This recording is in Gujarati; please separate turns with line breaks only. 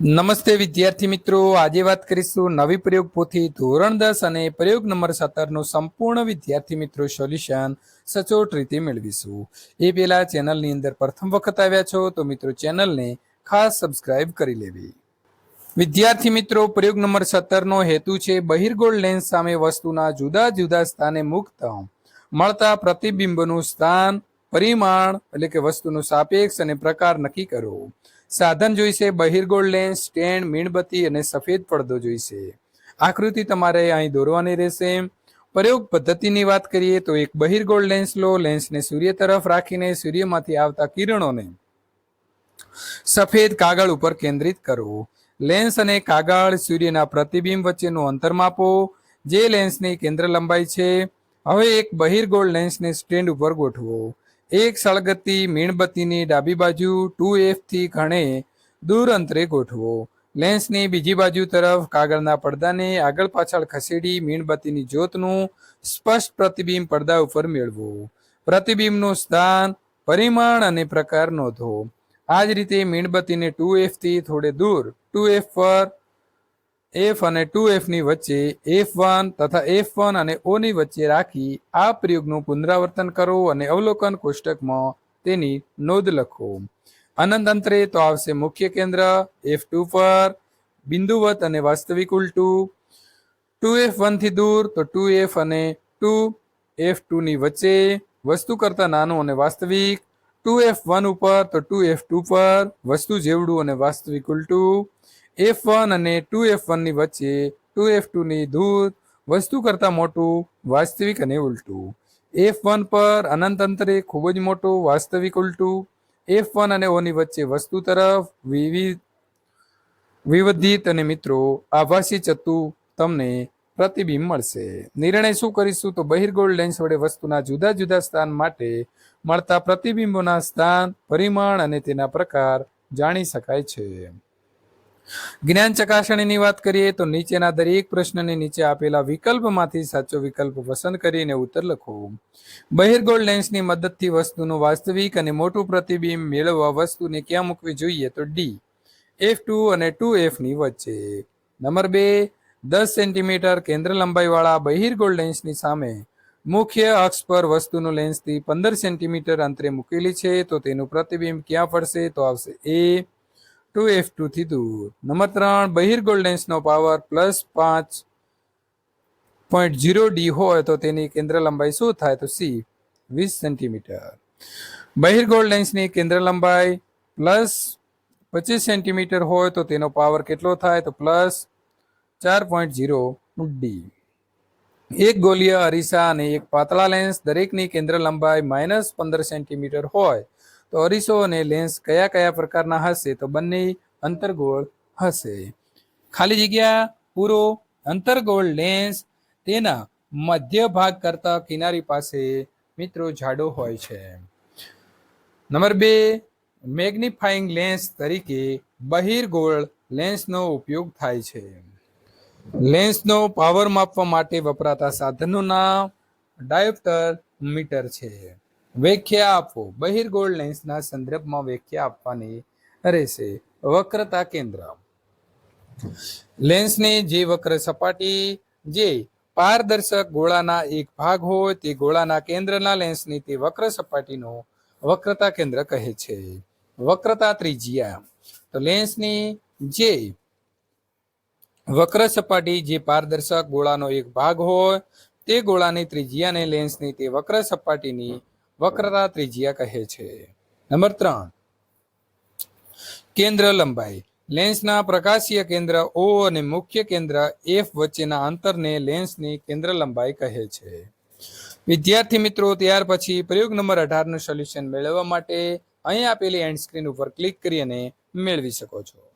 નમસ્તે વિદ્યાર્થી મિત્રો. આજે વાત કરીશું નવી પ્રયોગ પોથી ધોરણ દસ અને પ્રયોગ નંબર સત્તરનું સંપૂર્ણ વિદ્યાર્થી મિત્રો સોલ્યુશન સચોટ રીતે મેળવીશું. એ પહેલા ચેનલની અંદર પ્રથમ વખત આવ્યા છો તો મિત્રો ચેનલને ખાસ સબસ્ક્રાઇબ કરી લેવી. વિદ્યાર્થી મિત્રો, પ્રયોગ નંબર સત્તરનો હેતુ છે બહિર્ગોળ લેન્સ સામે વસ્તુના જુદા જુદા સ્થાને મુક્ત મળતા પ્રતિબિંબનું સ્થાન, પરિમાણ એટલે કે વસ્તુનું સાપેક્ષ અને પ્રકાર નક્કી કરો. સાધન જોઈશે બહિર્ગોળ લેન્સ, સ્ટેન્ડ, મીણબત્તી અને સફેદ પડદો જોઈશે. આકૃતિ તમારે અહીં દોરવાની રહેશે. પ્રયોગ પદ્ધતિની વાત કરીએ તો એક બહિર્ગોળ લેન્સ લો, લેન્સને સૂર્ય તરફ રાખીને સૂર્યમાંથી આવતા કિરણોને સફેદ કાગળ ઉપર કેન્દ્રિત કરો. લેન્સ અને કાગળ સૂર્યના પ્રતિબિંબ વચ્ચેનું અંતર માપો, જે લેન્સની કેન્દ્ર લંબાઈ છે. હવે એક બહિર્ગોળ લેન્સને સ્ટેન્ડ ઉપર ગોઠવો. એક સળગતી મીણબત્તીની ડાબી બાજુ ટુ એફથી ઘણે દૂર અંતરે ગોઠવો. લેન્સની બીજી બાજુ તરફ કાગળના પડદાને આગળ પાછળ ખસેડી મીણબત્તીની જ્યોતનું સ્પષ્ટ પ્રતિબિંબ પડદા ઉપર મેળવો. પ્રતિબિંબનું સ્થાન, પરિમાણ અને પ્રકાર નોંધો. આ જ રીતે મીણબત્તીને ટુ એફથી થોડે દૂર ટુ એફ પર એફ અને ટુ એફની વચ્ચે એફ વન તથા એફ વન અને ઓની વચ્ચે રાખી આ પ્રયોગનું પુનરાવર્તન કરો અને અવલોકન કોષ્ટકમાં તેની નોંધ લખો. અનંત અંતરે તો આવશે મુખ્ય કેન્દ્ર એફ ટુ પર, બિંદુવત અને વાસ્તવિક ઉલટું. ટુ એફ વનથી દૂર તો ટુ એફ અને ટુ એફ ટુની વચ્ચે, વસ્તુ કરતા નાનું અને વાસ્તવિક. ટુ એફ વન ઉપર તો ટુ એફ ટુ પર, વસ્તુ જેવડું અને વાસ્તવિક ઉલટું. એફ વન અને ટુ એફ વનની વચ્ચે ટુ એફ ટુની દૂર વસ્તુ કરતાં મોટું, વાસ્તવિક અને ઉલટું. એફ વન પર અનંત અંતરે ખૂબ જ મોટું, વાસ્તવિક ઉલટું. એફ વન અને ઓની વચ્ચે વસ્તુ તરફ વિવિધ વિવધિત અને મિત્રો, આભાસી ચત્તુ તમને પ્રતિબિંબ મળશે. નિર્ણય શું કરીશું તો બહિર્ગોળ લેન્સ વડે વસ્તુના જુદા જુદા સ્થાન માટે મળતા પ્રતિબિંબોના સ્થાન, પરિમાણ અને તેના પ્રકાર જાણી શકાય છે. જ્ઞાન ચકાસણીની વાત કરીએ તો નીચેના દરેક પ્રશ્નની નીચે આપેલા વિકલ્પમાંથી સાચો વિકલ્પ પસંદ કરીને ઉત્તર લખો. બહિર્ગોળ લેન્સની મદદથી વસ્તુનું વાસ્તવિક અને મોટું પ્રતિબિંબ મેળવવા વસ્તુને ક્યાં મૂકવી જોઈએ તો ડી એફ ટુ અને ટુ એફની વચ્ચે. નંબર બે, દસ સેન્ટીમીટર કેન્દ્ર લંબાઈવાળા બહિર્ગોળ લેન્સની સામે મુખ્ય અક્ષ પર વસ્તુનું લેન્સથી પંદર સેન્ટીમીટર અંતરે મૂકેલી છે તો તેનું પ્રતિબિંબ ક્યાં પડશે તો આવશે એ ટુ એફ ટુ થી દૂર. નંબર ત્રણ બહિર્ગોળ લેન્સનો પાવર પ્લસ પાંચ પોઈન્ટ જીરો ડી હોય તો તેની કેન્દ્ર લંબાઈ શું થાય તો સી વીસ સેન્ટીમીટર બહિર્ગોળ લેન્સની કેન્દ્ર લંબાઈ પ્લસ પચીસ સેન્ટીમીટર હોય તો તેનો પાવર કેટલો થાય તો પ્લસ ચાર પોઈન્ટ જીરો ડી એક ગોલીય અરીસા અને એક પાતળા લેન્સ દરેકની કેન્દ્ર લંબાઈ માઇનસ પંદર સેન્ટીમીટર હોય તો અરીસો અને લેન્સ કયા કયા પ્રકારના હશે તો બંને અંતરગોળ હશે. ખાલી જગ્યા પૂરો, અંતરગોળ, લેન્સ તેના મધ્ય ભાગ કરતા કિનારી પાસે મિત્રો જાડો હોય છે. નંબર બે મેગ્નિફાઈંગ લેન્સ તરીકે બહિર્ગોળ લેન્સનો ઉપયોગ થાય છે. લેન્સનો પાવર માપવા માટે વપરાતા સાધનનું ડાયોપ્ટર મીટર છે. વ્યાખ્યા આપો. બહિર્ગોળ લેન્સના સંદર્ભમાં વ્યાખ્યા આપવાની રહેશે. વક્રતા કેન્દ્ર. લેન્સની જે વક્ર સપાટી જે પારદર્શક ગોળાના એક ભાગ હોય તે ગોળાના કેન્દ્રના લેન્સની તે વક્ર સપાટીનો વક્રતા કેન્દ્ર કહે છે. વક્રતા ત્રિજ્યા. તો લેન્સની જે વક્ર સપાટી જે પારદર્શક ગોળાનો એક ભાગ હોય તે ગોળાની ત્રિજ્યાને લેન્સની તે વક્ર સપાટીની વક્રતા ત્રિજ્યા કહે છે. નંબર ત્રણ. કેન્દ્ર લંબાઈ. લેન્સના પ્રકાશીય કેન્દ્ર ઓ અને મુખ્ય કેન્દ્ર એફ વચ્ચેના અંતરને લેન્સની કેન્દ્ર લંબાઈ કહે છે. વિદ્યાર્થી મિત્રો, ત્યાર પછી પ્રયોગ નંબર અઢારનું સોલ્યુશન મેળવવા માટે અહીં આપેલી એન્ડ સ્ક્રીન ઉપર ક્લિક કરી અને મેળવી શકો છો.